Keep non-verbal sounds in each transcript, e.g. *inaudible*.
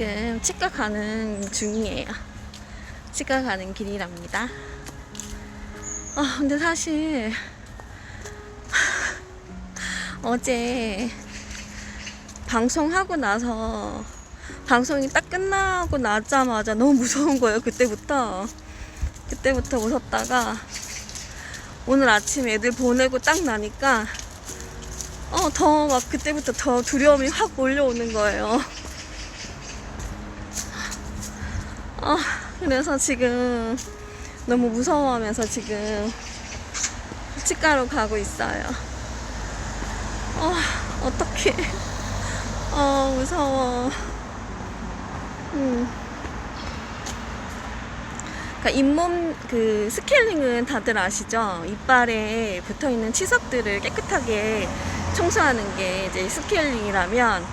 지금 치과 가는 중이에요. 치과 가는 길이랍니다. 아, 근데 사실 *laughs* 어제 방송하고 나서 방송이 딱 끝나고 나자마자 너무 무서운 거예요. 그때부터. 그때부터 무섭다가 오늘 아침 애들 보내고 딱 나니까 어, 더 막 그때부터 더 두려움이 확 몰려오는 거예요. 아, 그래서 지금 너무 무서워하면서 지금 치과로 가고 있어요. 어, 어떡해. 어, 무서워. 음. 그러니까 잇몸 그 스케일링은 다들 아시죠? 이빨에 붙어 있는 치석들을 깨끗하게 청소하는 게 이제 스케일링이라면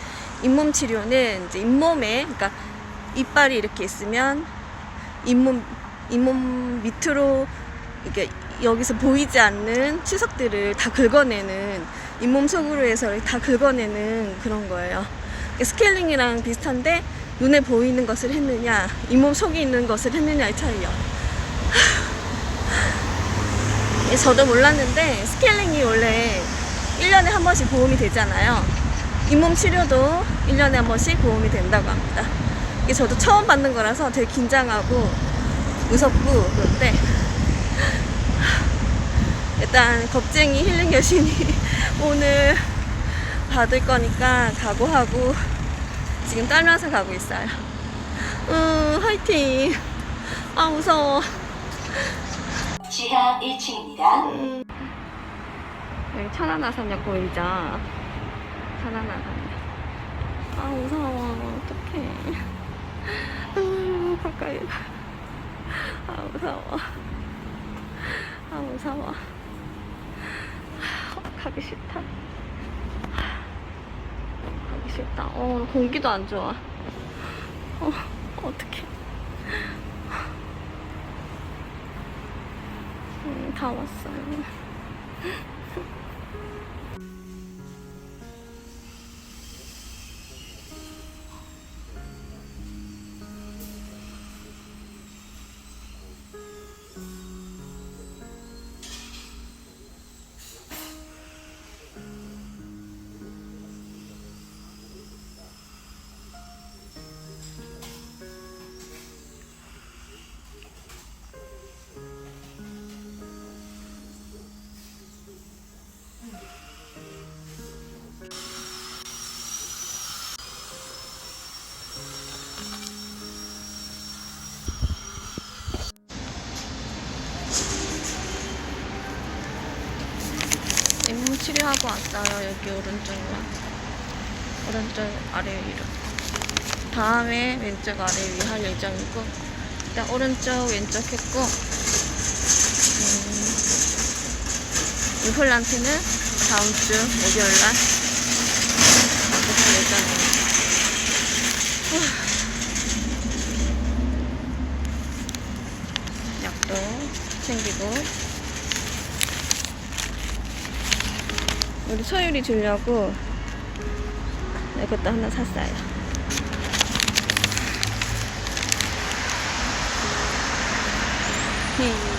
잇몸 치료는 이제 잇몸에 그러니까 이빨이 이렇게 있으면 잇몸 잇몸 밑으로 이게 여기서 보이지 않는 치석들을 다 긁어내는 잇몸 속으로 해서 다 긁어내는 그런 거예요. 스케일링이랑 비슷한데 눈에 보이는 것을 했느냐, 잇몸 속에 있는 것을 했느냐의 차이요. 예, 저도 몰랐는데 스케일링이 원래 1년에 한 번씩 보험이 되잖아요. 잇몸 치료도 1년에 한 번씩 보험이 된다고 합니다. 이게 저도 처음 받는 거라서 되게 긴장하고 무섭고 그런데 일단 겁쟁이 힐링 여신이 *laughs* 오늘 받을 거니까 각오하고 지금 떨면서 가고 있어요. 음, 화이팅. 아, 무서워. 지하 1층입니다. 음. 여기 천안아산역 보이죠? 천안아산역. 아, 무서워. 어떡해. 음, 가까이 가. 아, 무서워. 아, 무서워. 어, 가기 싫다. 가기 싫다. 어, 공기도 안 좋아. 어, 어떡해. 음, 다 왔어요. 치료하고 왔어요. 여기 오른쪽만. 오른쪽 아래 위로. 다음에 왼쪽 아래 위 할 예정이고 일단 오른쪽 왼쪽 했고 음, 임플란트는 다음 주 목요일날 할 예정입니다. 후. 약도 챙기고 우리 소율이 주려고 이것도 하나 샀어요. 히.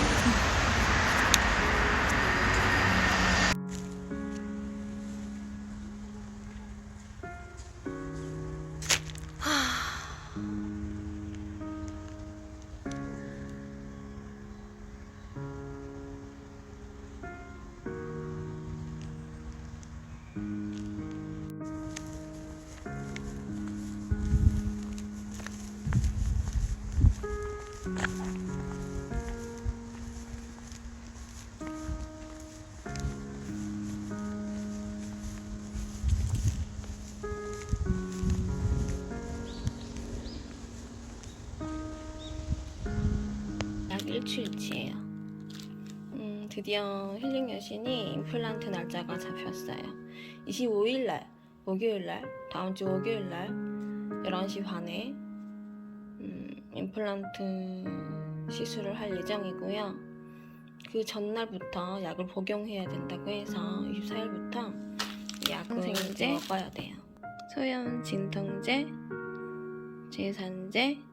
약 일주일치예요. 음, 드디어 힐링 여신이 임플란트 날짜가 잡혔어요. 25일 날, 목요일 날, 다음 주 목요일 날 11시 반에 음, 임플란트 시술을 할 예정이고요. 그 전날부터 약을 복용해야 된다고 해서 24일부터 약을 이제 먹어야 돼요. 소염 진통제, 제산제,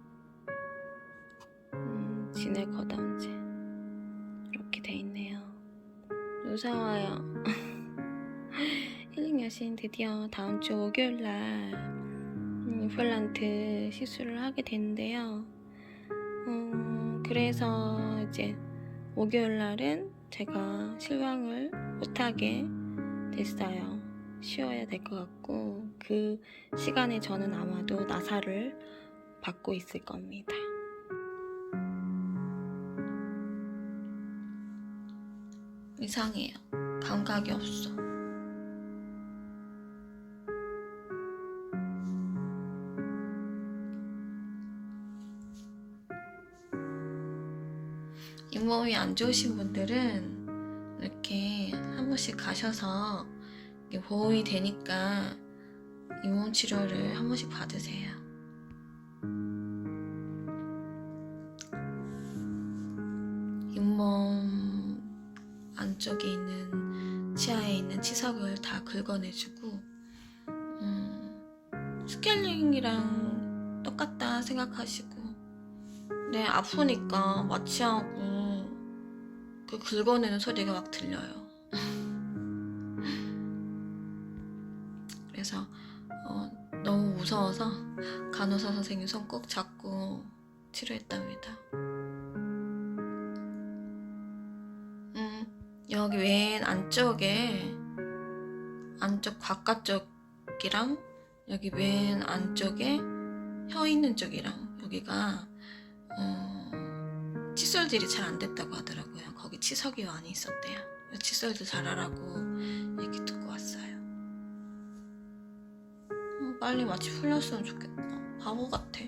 음, 진해 거담제 이렇게 돼 있네요. 무서워요. *laughs* 힐링 여신 드디어 다음 주 목요일 날 음, 임플란트 시술을 하게 되는데요. 음, 그래서 이제 목요일 날은 제가 실황을 못하게 됐어요. 쉬어야 될 것 같고 그 시간에 저는 아마도 나사를 받고 있을 겁니다. 이상해요. 감각이 없어. 잇몸이 안 좋으신 분들은 이렇게 한 번씩 가셔서 보험이 되니까 잇몸 치료를 한 번씩 받으세요. 안쪽에 있는 치아에 있는 치석을 다 긁어내주고 음, 스케일링이랑 똑같다 생각하시고 네 아프니까 마취하고 그 긁어내는 소리가 막 들려요. *laughs* 그래서 어, 너무 무서워서 간호사 선생님 손 꼭 잡고 치료했답니다. 여기 왼 안쪽에 안쪽 바깥쪽이랑 여기 왼 안쪽에 혀 있는 쪽이랑 여기가 어, 칫솔질이 잘 안 됐다고 하더라고요. 거기 치석이 많이 있었대요. 칫솔질 잘하라고 얘기 듣고 왔어요. 음, 빨리 마취 풀렸으면 좋겠다. 바보 같아.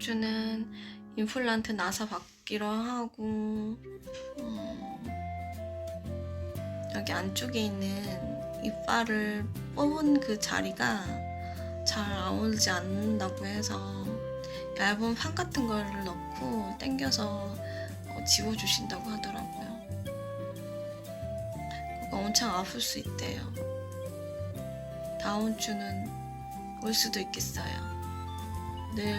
주는 임플란트 나사 받기로 하고 음, 여기 안쪽에 있는 이빨을 뽑은 그 자리가 잘 나오지 않는다고 해서 얇은 판 같은 거를 넣고 당겨서 어, 지워주신다고 하더라고요. 그거 엄청 아플 수 있대요. 다음 주는 올 수도 있겠어요. 늘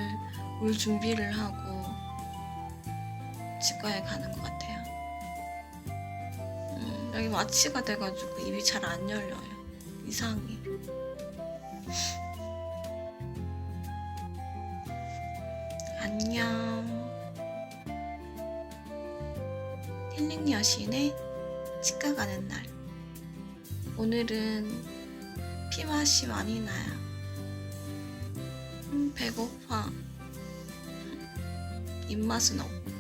올 준비를 하고 치과에 가는 것 같아요. 음, 여기 마취가 돼가지고 입이 잘 안 열려요. 이상해. 안녕. 힐링 여신의 치과 가는 날. 오늘은 피맛이 많이 나요. 음, 배고파. 입맛은 없고.